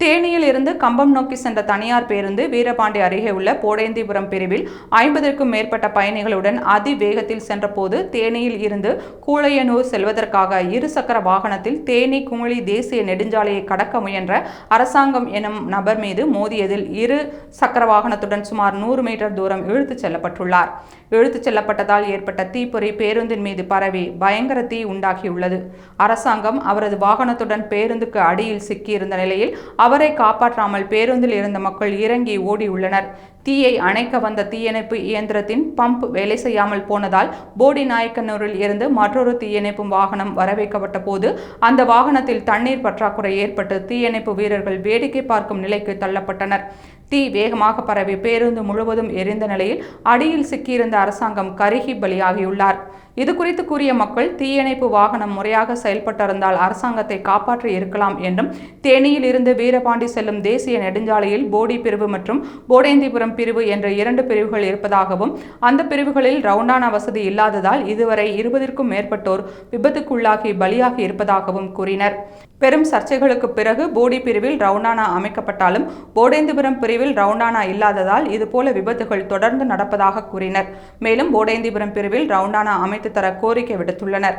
தேனியில் இருந்து கம்பம் நோக்கி சென்ற தனியார் பேருந்து வீரபாண்டி அருகே உள்ள போடேந்திபுரம் பிரிவில் ஐம்பதற்கும் மேற்பட்ட பயணிகளுடன் அதிவேகத்தில் சென்றபோது தேனியில் இருந்து கூழையனூர் செல்வதற்காக இருசக்கர வாகனத்தில் தேனி குமிழி தேசிய நெடுஞ்சாலையை கடக்க முயன்ற அரசாங்கம் எனும் நபர் மீது மோதியதில் இரு சக்கர வாகனத்துடன் சுமார் நூறு மீட்டர் தூரம் இழுத்துச் செல்லப்பட்டுள்ளார். இழுத்துச் செல்லப்பட்டதால் ஏற்பட்ட தீப்பொறி பேருந்தின் மீது பரவி பயங்கர தீ உண்டாகியுள்ளது. அரசாங்கம் அவரது வாகனத்துடன் பேருந்துக்கு அடியில் சிக்கியிருந்த நிலையில் அவர் காப்பாற்றாமல் பேருந்தில் இருந்த மக்கள் இறங்கி ஓடியுள்ளனர் தீயை அணைக்க வந்த தீயணைப்பு இயந்திரத்தின் பம்ப் வேலை செய்யாமல் போனதால் போடி நாயக்கனூரில் இருந்து மற்றொரு தீயணைப்பு வாகனம் வரவைக்கப்பட்ட போது அந்த வாகனத்தில் தண்ணீர் பற்றாக்குறை ஏற்பட்டு தீயணைப்பு வீரர்கள் வேடிக்கை பார்க்கும் நிலைக்கு தள்ளப்பட்டனர். தீ வேகமாக பரவி பேருந்து முழுவதும் எரிந்த நிலையில் அடியில் சிக்கியிருந்த அரசாங்கம் கருகி பலியாகியுள்ளார். இது குறித்து கூறிய மக்கள் தீயணைப்பு வாகனம் முறையாக செயல்பட்டிருந்தால் அரசாங்கத்தை காப்பாற்றி இருக்கலாம் என்றும் தேனியில் இருந்து வீரபாண்டி செல்லும் தேசிய நெடுஞ்சாலையில் போடி பிரிவு மற்றும் போடேந்திபுரம் பிரிவு என்ற இரண்டு பிரிவுகள் இருப்பதாகவும் அந்த பிரிவுகளில் ரவுண்டானா வசதி இல்லாததால் இதுவரை இருபதிற்கும் மேற்பட்டோர் விபத்துக்குள்ளாகி பலியாகி இருப்பதாகவும் கூறினர். பெரும் சர்ச்சைகளுக்கு பிறகு போடி பிரிவில் ரவுண்டானா அமைக்கப்பட்டாலும் போடேந்திபுரம் பிரிவில் ரவுண்டானா இல்லாததால் இதுபோல விபத்துகள் தொடர்ந்து நடப்பதாக கூறினர். மேலும் போடேந்திபுரம் பிரிவில் ரவுண்டானா அமைத்து தர கோரிக்கை விடுத்துள்ளனர்.